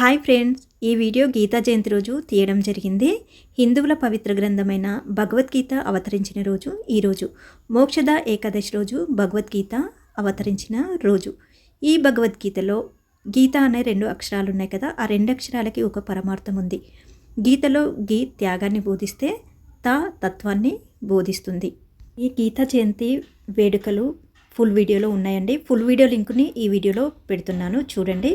Hi friends ఈ video Gita Jayanti రోజు తీయడం జరిగింది. హిందువుల పవిత్ర గ్రంథమైన భగవద్గీత అవతరించిన రోజు ఈరోజు మోక్షద ఏకాదశి రోజు భగవద్గీత అవతరించిన రోజు. ఈ భగవద్గీతలో గీత అనే రెండు అక్షరాలు ఉన్నాయి కదా ఆ రెండు అక్షరాలకి ఒక పరమార్థం ఉంది. గీతలో గీ త్యాగాన్ని బోధిస్తే తా తత్వాన్ని బోధిస్తుంది. ఈ గీతా జయంతి వేడుకలు ఫుల్ వీడియోలో ఉన్నాయండి. ఫుల్ వీడియో లింక్ని ఈ వీడియోలో పెడుతున్నాను. చూడండి.